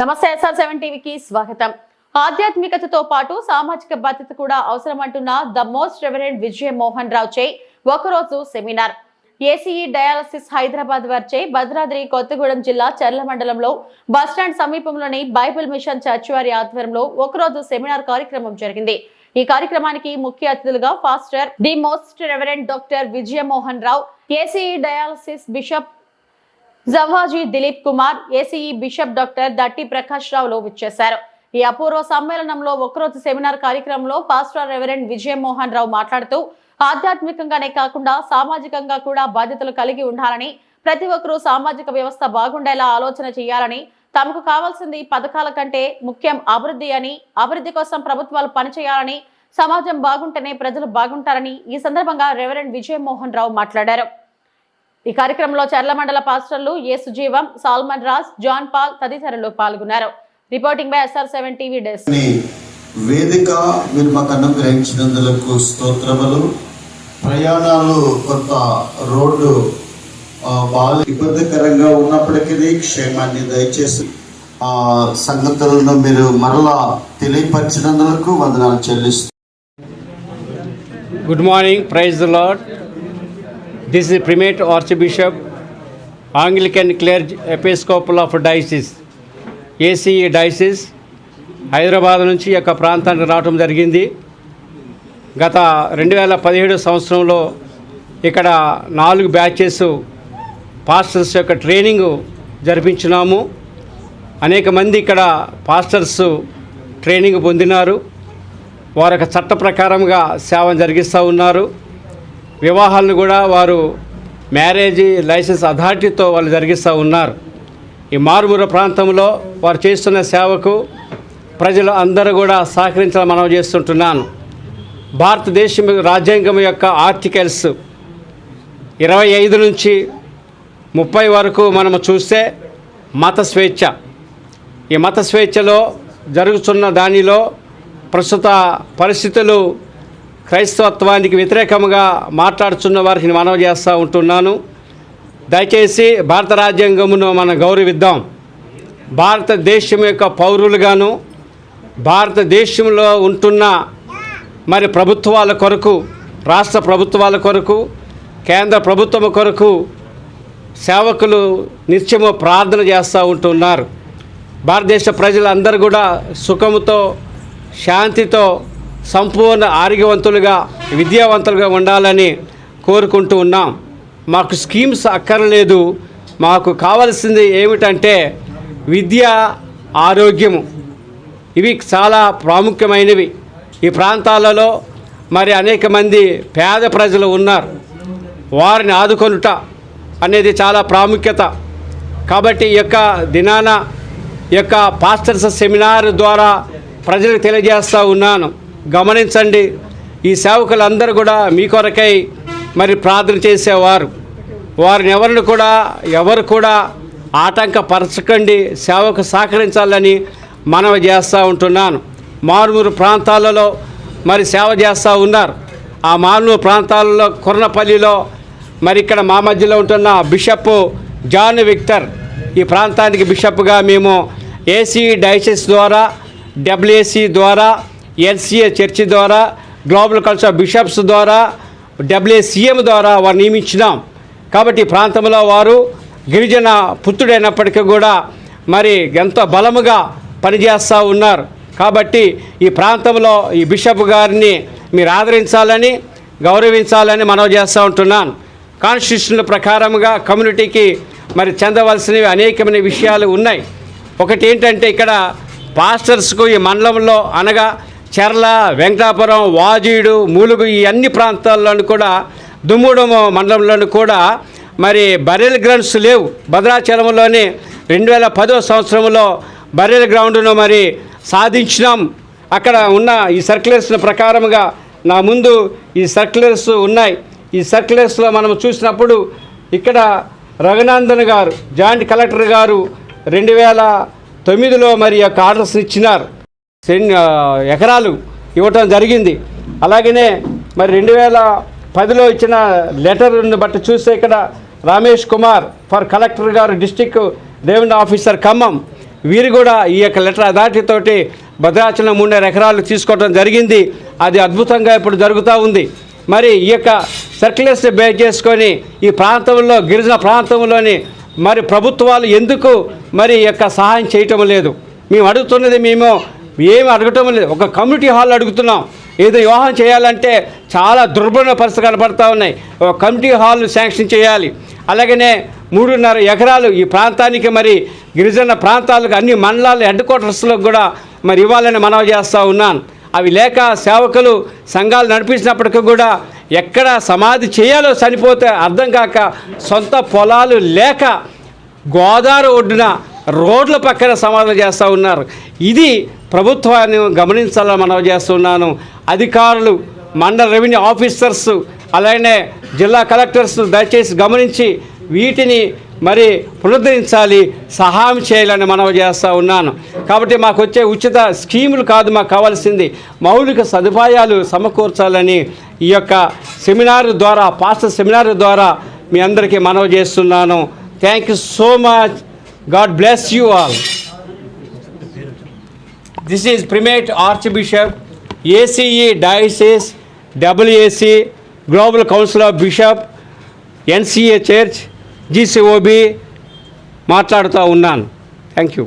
నమస్తే SR seven టీవీకి స్వాగతం. ఆధ్యాత్మికతతో పాటు సామాజిక బాధ్యత కూడా అవసరమంటున్న the most reverend Vijaya Mohan Rao చే ఒకరోజు సెమినార్. ఏసీఈ డయాలసిస్ హైదరాబాద్ వారిచే భద్రాద్రి కొత్తగూడెం జిల్లా చర్ల మండలంలో బస్టాండ్ సమీపంలోని బైబిల్ మిషన్ చర్చ్ వారి ఆధ్వర్యంలో ఒకరోజు సెమినార్ కార్యక్రమం జరిగింది. ఈ కార్యక్రమానికి ముఖ్య అతిథులుగా pastor the most reverend doctor Vijaya Mohan Rao ACE diocese bishop Jawaji Dileep Kumar ACE bishop doctor Datti Prakash రావులు విచ్చేశారు. ఈ అపూర్వ సమ్మేళనంలో ఒకరోజు సెమినార్ కార్యక్రమంలో పాస్టర్ రెవరెండ్ విజయమోహన్ రావు మాట్లాడుతూ ఆధ్యాత్మికంగానే కాకుండా సామాజికంగా కూడా బాధ్యతలు కలిగి ఉండాలని ప్రతి ఒక్కరూ సామాజిక వ్యవస్థ బాగుండేలా ఆలోచన చేయాలని తమకు కావాల్సింది పథకాల కంటే ముఖ్యం అభివృద్ధి అని అభివృద్ధి కోసం ప్రభుత్వాలు పనిచేయాలని సమాజం బాగుంటేనే ప్రజలు బాగుంటారని ఈ సందర్భంగా రెవరెండ్ విజయమోహన్ రావు మాట్లాడారు. ఈ కార్యక్రమంలో చర్ల మండల పాస్టర్లు A Sujeevam Solomon Raj John Paul తదితరులు పాల్గొన్నారు. Reporting by SR seven TV desk. అని వేదిక మీరు మాకు అనుగ్రహించినందులకు స్తోత్రములు. ప్రయాణాలు కొంత రోడ్డు బాగా ఇబ్బందికరంగా ఉన్నప్పటికీ క్షేమాన్ని దయచేసి ఆ సంగతులను మీరు మరలా తెలియపరిచినందులకు వందనాలు చెల్లిస్తూ Good morning, praise the Lord. This is Primate Archbishop, Anglican Clergy Episcopal of Diocese, ACE diocese Hyderabad నుంచి యొక్క ప్రాంతానికి రావటం జరిగింది. గత రెండు వేల పదిహేడు సంవత్సరంలో ఇక్కడ నాలుగు బ్యాచెస్ పాస్టర్స్ యొక్క ట్రైనింగ్ జరిపించినాము. అనేక మంది ఇక్కడ పాస్టర్స్ ట్రైనింగ్ పొందినారు. వారి యొక్క చట్ట ప్రకారంగా సేవ జరిగిస్తూ ఉన్నారు. వివాహాలను కూడా వారు మ్యారేజ్ లైసెన్స్ అథారిటీతో వాళ్ళు జరిగిస్తూ ఉన్నారు. ఈ మారుమూల ప్రాంతంలో వారు చేస్తున్న సేవకు ప్రజలు అందరూ కూడా సహకరించాలని మనం చేస్తుంటున్నాను. భారతదేశం రాజ్యాంగం యొక్క ఆర్టికల్స్ ఇరవై ఐదు నుంచి ముప్పై వరకు మనము చూస్తే మత స్వేచ్ఛ. ఈ మత స్వేచ్ఛలో జరుగుతున్న దానిలో ప్రస్తుత పరిస్థితులు క్రైస్తవత్వానికి వ్యతిరేకంగా మాట్లాడుతున్న వారికి మనవి చేస్తూ ఉంటున్నాను. దయచేసి భారత రాజ్యాంగమును మనం గౌరవిద్దాం. భారతదేశం యొక్క పౌరులుగాను భారతదేశంలో ఉంటున్న మరి ప్రభుత్వాల కొరకు రాష్ట్ర ప్రభుత్వాల కొరకు కేంద్ర ప్రభుత్వం కొరకు సేవకులు నిత్యము ప్రార్థన చేస్తూ ఉంటున్నారు. భారతదేశ ప్రజలందరూ కూడా సుఖముతో శాంతితో సంపూర్ణ ఆరోగ్యవంతులుగా విద్యావంతులుగా ఉండాలని కోరుకుంటూ ఉన్నాం. మాకు స్కీమ్స్ అక్కర్లేదు. మాకు కావాల్సింది ఏమిటంటే విద్య ఆరోగ్యము ఇవి చాలా ప్రాముఖ్యమైనవి. ఈ ప్రాంతాలలో మరి అనేక మంది పేద ప్రజలు ఉన్నారు. వారిని ఆదుకొనుట అనేది చాలా ప్రాముఖ్యత. కాబట్టి ఈ యొక్క దినాన యొక్క పాస్టర్స్ సెమినార్ ద్వారా ప్రజలకు తెలియజేస్తూ ఉన్నాను. గమనించండి ఈ సేవకులందరూ కూడా మీ కొరకై మరి ప్రార్థన చేసేవారు. వారిని ఎవరిని కూడా ఎవరు కూడా ఆటంకపరచకండి సేవకు సహకరించాలని మనవి చేస్తూ ఉంటున్నాను. మారుమూరు ప్రాంతాలలో మరి సేవ చేస్తూ ఉన్నారు. ఆ మారుమూరు ప్రాంతాలలో కొర్నపల్లిలో మరి ఇక్కడ మా మధ్యలో ఉంటున్న బిషప్ జాన్ విక్టర్ ఈ ప్రాంతానికి బిషప్గా మేము ఏసీ డైసెస్ ద్వారా డబ్ల్యూఏసీ ద్వారా ఎల్సిఏ చర్చి ద్వారా గ్లోబల్ కల్చర్ బిషప్స్ ద్వారా డబ్ల్యూసీఎం ద్వారా వారు నియమించినాం. కాబట్టి ప్రాంతంలో వారు గిరిజన పుత్రుడైనప్పటికీ కూడా మరి ఎంతో బలముగా పనిచేస్తూ ఉన్నారు. కాబట్టి ఈ ప్రాంతంలో ఈ బిషప్ గారిని మీరు ఆదరించాలని గౌరవించాలని మనవి చేస్తూ ఉంటున్నాను. కాన్స్టిట్యూషన్ ప్రకారముగా కమ్యూనిటీకి మరి చెందవలసినవి అనేకమైన విషయాలు ఉన్నాయి. ఒకటి ఏంటంటే ఇక్కడ పాస్టర్స్కు ఈ మండలంలో అనగా చెర్ల వెంకటాపురం వాజీడు మూలుగు ఈ అన్ని ప్రాంతాల్లోనూ కూడా దుమ్ముడము మండలంలోనూ కూడా మరి బరెల్ గ్రౌండ్స్ లేవు. భద్రాచలంలోని రెండు వేల పదో సంవత్సరంలో బరెల్ గ్రౌండ్ను మరి సాధించినాం. అక్కడ ఉన్న ఈ సర్క్యులర్స్ ప్రకారముగా నా ముందు ఈ సర్క్యులర్స్ ఉన్నాయి. ఈ సర్క్యులర్స్లో మనం చూసినప్పుడు ఇక్కడ రఘునందన్ గారు జాయింట్ కలెక్టర్ గారు రెండు వేల తొమ్మిదిలో మరి యొక్క ఆర్డర్స్ ఇచ్చినారు. ఎకరాలు ఇవ్వటం జరిగింది. అలాగనే మరి రెండు వేల పదిలో ఇచ్చిన లెటర్ను బట్టి చూస్తే ఇక్కడ రమేష్ కుమార్ ఫర్ కలెక్టర్ గారు డిస్టిక్ రెవెన్యూ ఆఫీసర్ ఖమ్మం. వీరు కూడా ఈ యొక్క లెటర్ అథారిటీతోటి భద్రాచలం మూడున్నర ఎకరాలు తీసుకోవడం జరిగింది. అది అద్భుతంగా ఇప్పుడు జరుగుతూ ఉంది. మరి ఈ యొక్క సర్క్యులర్స్ బేస్ చేసుకొని ఈ ప్రాంతంలో గిరిజన ప్రాంతంలోని మరి ప్రభుత్వాలు ఎందుకు మరి ఈ యొక్క సహాయం చేయటం లేదు? మేము అడుగుతున్నది మేము ఏమి అడగటం లేదు. ఒక కమ్యూనిటీ హాల్ అడుగుతున్నాం. ఏదో వివాహం చేయాలంటే చాలా దుర్భర పరిస్థితి కనబడతా ఉన్నాయి. ఒక కమ్యూనిటీ హాల్ను శాంక్షన్ చేయాలి. అలాగనే మూడున్నర ఎకరాలు ఈ ప్రాంతానికి మరి గిరిజన ప్రాంతాలకు అన్ని మండలాలు హెడ్ క్వార్టర్స్లో కూడా మరి ఇవ్వాలని మనవి చేస్తూ ఉన్నాను. అవి లేక సేవకులు సంఘాలు నడిపించినప్పటికీ కూడా ఎక్కడ సమాధి చేయాలో చనిపోతే అర్థం కాక సొంత పొలాలు లేక గోదావరి ఒడ్డున రోడ్ల పక్కన సమాధులు చేస్తూ ఉన్నారు. ఇది ప్రభుత్వాన్ని గమనించాలని మనం చేస్తున్నాను. అధికారులు మండల రెవెన్యూ ఆఫీసర్స్ అలానే జిల్లా కలెక్టర్స్ దయచేసి గమనించి వీటిని మరి పునరుద్ధరించాలి సహాయం చేయాలని మనవి చేస్తూ ఉన్నాను. కాబట్టి మాకు వచ్చే ఉచిత స్కీములు కాదు మాకు కావాల్సింది మౌలిక సదుపాయాలు సమకూర్చాలని ఈ యొక్క సెమినార్ ద్వారా పాస్టర్ సెమినార్ ద్వారా మీ అందరికీ మనవి చేస్తున్నాను. Thank you so much God bless you all this is primate archbishop ACE diocese WAC global council of bishop NCA church GCOB మాట్లాడుతూ ఉన్నాను. Thank you